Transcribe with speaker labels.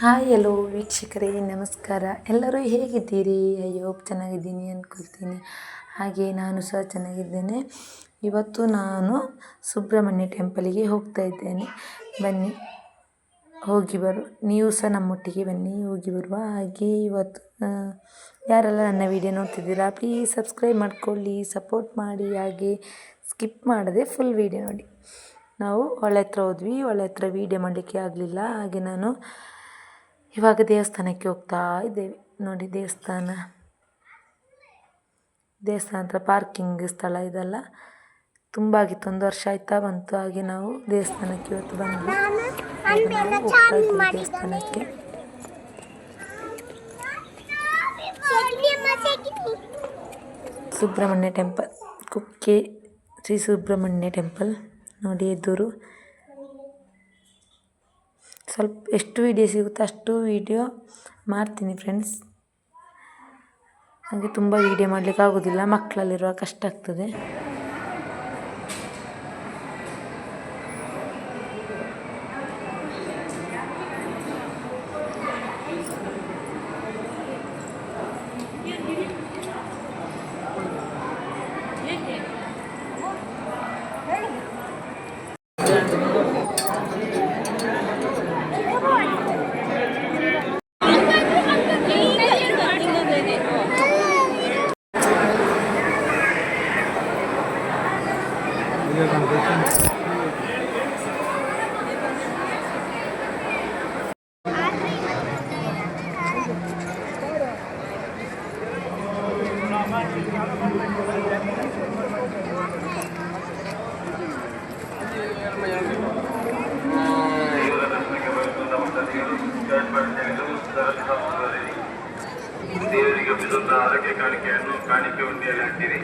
Speaker 1: Hi ಎಲ್ಲೋ ವೀಕ್ಷಕರೇ, ನಮಸ್ಕಾರ. ಎಲ್ಲರೂ ಹೇಗಿದ್ದೀರಿ? ಅಯ್ಯೋ, ಚೆನ್ನಾಗಿದ್ದೀನಿ ಅಂದ್ಕೊಳ್ತೀನಿ ಹಾಗೆ ನಾನು ಸಹ ಚೆನ್ನಾಗಿದ್ದೇನೆ. ಇವತ್ತು ನಾನು ಸುಬ್ರಹ್ಮಣ್ಯ ಟೆಂಪಲಿಗೆ ಹೋಗ್ತಾ ಇದ್ದೇನೆ. ಬನ್ನಿ. ಹೋಗಿ ಬರು, ನೀವು ಸಹ ನಮ್ಮೊಟ್ಟಿಗೆ ಬನ್ನಿ, ಹೋಗಿ ಬರುವ ಹಾಗೆ ಇವತ್ತು ಯಾರೆಲ್ಲ ನನ್ನ ವಿಡಿಯೋ ನೋಡ್ತಿದ್ದೀರಾ ಪ್ಲೀಸ್ ಸಬ್ಸ್ಕ್ರೈಬ್ ಮಾಡ್ಕೊಳ್ಳಿ ಸಪೋರ್ಟ್ ಮಾಡಿ, ಹಾಗೆ ಸ್ಕಿಪ್ ಮಾಡದೆ ಫುಲ್ ವಿಡಿಯೋ ನೋಡಿ. ನಾವು ಹೊಳೆ ಹತ್ರ ಹೋದ್ವಿ, ಹೊಳೆ ಹತ್ರ ವೀಡಿಯೋ ಮಾಡಲಿಕ್ಕೆ ಆಗಲಿಲ್ಲ, ಹಾಗೆ ನಾನು ಇವಾಗ ದೇವಸ್ಥಾನಕ್ಕೆ ಹೋಗ್ತಾ ಇದ್ದೇವೆ. ನೋಡಿ ದೇವಸ್ಥಾನ ದೇವಸ್ಥಾನ ಹತ್ರ ಪಾರ್ಕಿಂಗ್ ಸ್ಥಳ ಇದೆಲ್ಲ. ತುಂಬ ಆಗಿತ್ತು ಒಂದು ವರ್ಷ ಆಯ್ತಾ ಬಂತು. ಹಾಗೆ ನಾವು ದೇವಸ್ಥಾನಕ್ಕೆ ಇವತ್ತು ಬಂದ್ವಿ. ದೇವಸ್ಥಾನಕ್ಕೆ. ಸುಬ್ರಹ್ಮಣ್ಯ ಟೆಂಪಲ್ ಕುಕ್ಕೆ ಶ್ರೀ ಸುಬ್ರಹ್ಮಣ್ಯ ಟೆಂಪಲ್ ನೋಡಿ ಎದುರು. ಸ್ವಲ್ಪ ಎಷ್ಟು ವಿಡಿಯೋ ಸಿಗುತ್ತೋ ಅಷ್ಟು ವಿಡಿಯೋ ಮಾಡ್ತೀನಿ ಫ್ರೆಂಡ್ಸ್ ಹಾಗೆ ತುಂಬ ವೀಡಿಯೋ ಮಾಡಲಿಕ್ಕೆ ಆಗೋದಿಲ್ಲ ಮಕ್ಕಳಲ್ಲಿರುವ ಕಷ್ಟ ಆಗ್ತದೆ.
Speaker 2: మంచిగా కనిపిస్తుంది దేవునికి ఆరోగ్య కాణిక కాణిక ఉండే లాంటిది